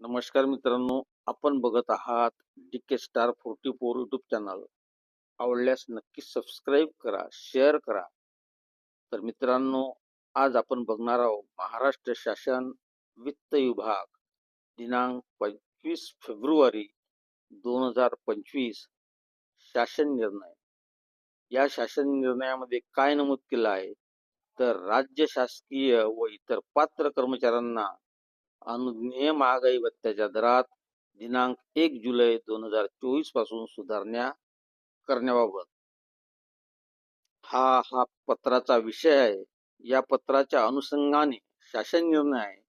नमस्कार मित्रांनो आपण बघत आहात D K star forty four YouTube channel आवडल्यास नक्की सबस्क्राईब करा शेअर करा. तर मित्रांनो आज आपण बघणार आहोत महाराष्ट्र शासन वित्त विभाग दिनांक पंचवीस फेब्रुवारी दोन हजार पंचवीस शासन निर्णय. या शासन निर्णयामध्ये काय नमूद केलं आहे? तर राज्य शासकीय व इतर पात्र कर्मचाऱ्यांना अनुज्ञेय महागाई भत्त्याच्या दरात दिनांक एक जुलै दोन हजार चोवीसपासून सुधारणा करण्याबाबत. हा हा पत्राचा विषय आहे. या पत्राच्या अनुषंगाने शासन निर्णय आहे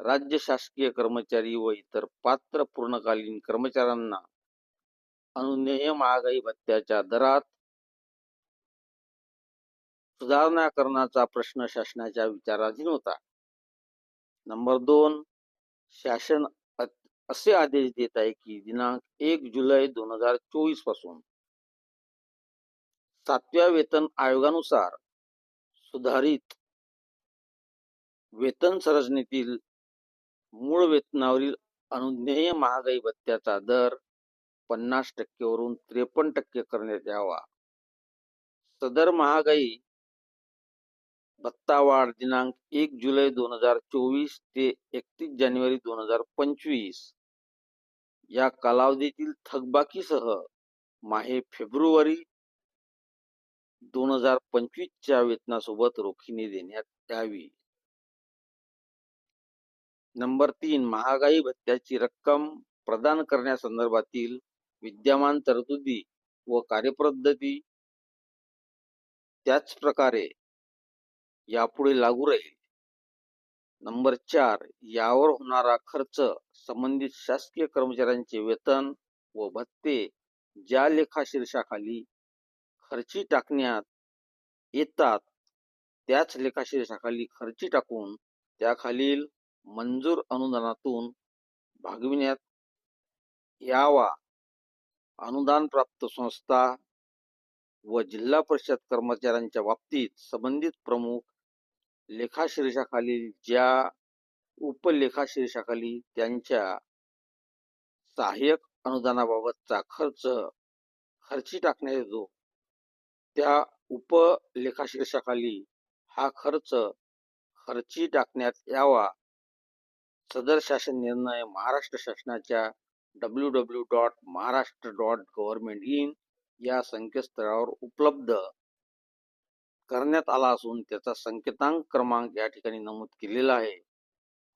राज्य शासकीय कर्मचारी व इतर पात्र पूर्णकालीन कर्मचाऱ्यांना अनुज्ञेय महागाई भत्त्याच्या दरात सुधारणा करण्याचा प्रश्न शासनाच्या विचाराधीन होता. नंबर दोन शासन असे आदेश देत आहे की दिनांक एक जुलै दोन हजार चोवीसपासून सातव्या वेतन आयोगानुसार सुधारित वेतन संरचनेतील मूळ वेतनावरील अनुज्ञेय महागाई भत्त्याचा दर पन्नास टक्केवरून त्रेपन्न टक्के करण्यात यावा. सदर महागाई भत्ता वाढ दिनांक एक जुलै दोन हजार चोवीस ते एकतीस जानेवारी दोन हजार पंचवीस. या कालावधीतील थकबाकीसह माहे फेब्रुवारी दोन हजार पंचवीसच्या वेतनासोबत रोखीने देण्यात यावी. नंबर तीन महागाई भत्त्याची रक्कम प्रदान करण्यासंदर्भातील विद्यमान तरतुदी व कार्यपद्धती. त्याच प्रकारे यापुढे लागू राहील. नंबर चार यावर होणारा खर्च संबंधित शासकीय कर्मचाऱ्यांचे वेतन व भत्ते ज्या लेखा शीर्षाखाली खर्ची टाकण्यात येतात त्याच लेखा शीर्षाखाली खर्ची टाकून त्याखालील मंजूर अनुदानातून भागविण्यात यावा. अनुदान प्राप्त संस्था व जिल्हा परिषद कर्मचाऱ्यांच्या बाबतीत संबंधित प्रमुख लेखाशीर्षाखाली ज्या उपलेखाशीर्षाखाली त्यांच्या सहाय्यक अनुदानाबाबतचा खर्च खर्ची टाकण्यात येतो त्या उपलेखाशीर्षाखाली हा खर्च खर्ची टाकण्यात यावा सदर शासन निर्णय महाराष्ट्र शासनाच्या W W dot Maharashtra dot government in या संकेतस्थळावर उपलब्ध. करण्यात आला असून त्याचा संकेतांक क्रमांक या ठिकाणी नमूद केलेला आहे.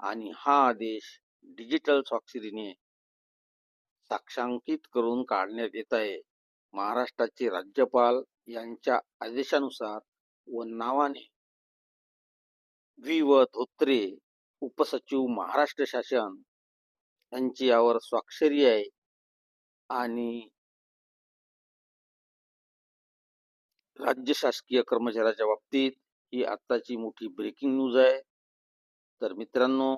आणि हा आदेश डिजिटल स्वाक्षरीने साक्षांकित करून काढण्यात येत आहे. महाराष्ट्राचे राज्यपाल यांच्या आदेशानुसार व नावाने. वि व धोत्रे उपसचिव महाराष्ट्र शासन यांची यावर स्वाक्षरी आहे. आणि राज्य शासकीय कर्मचाऱ्याच्या बाबतीत ही आत्ताची मोठी ब्रेकिंग न्यूज आहे. तर मित्रांनो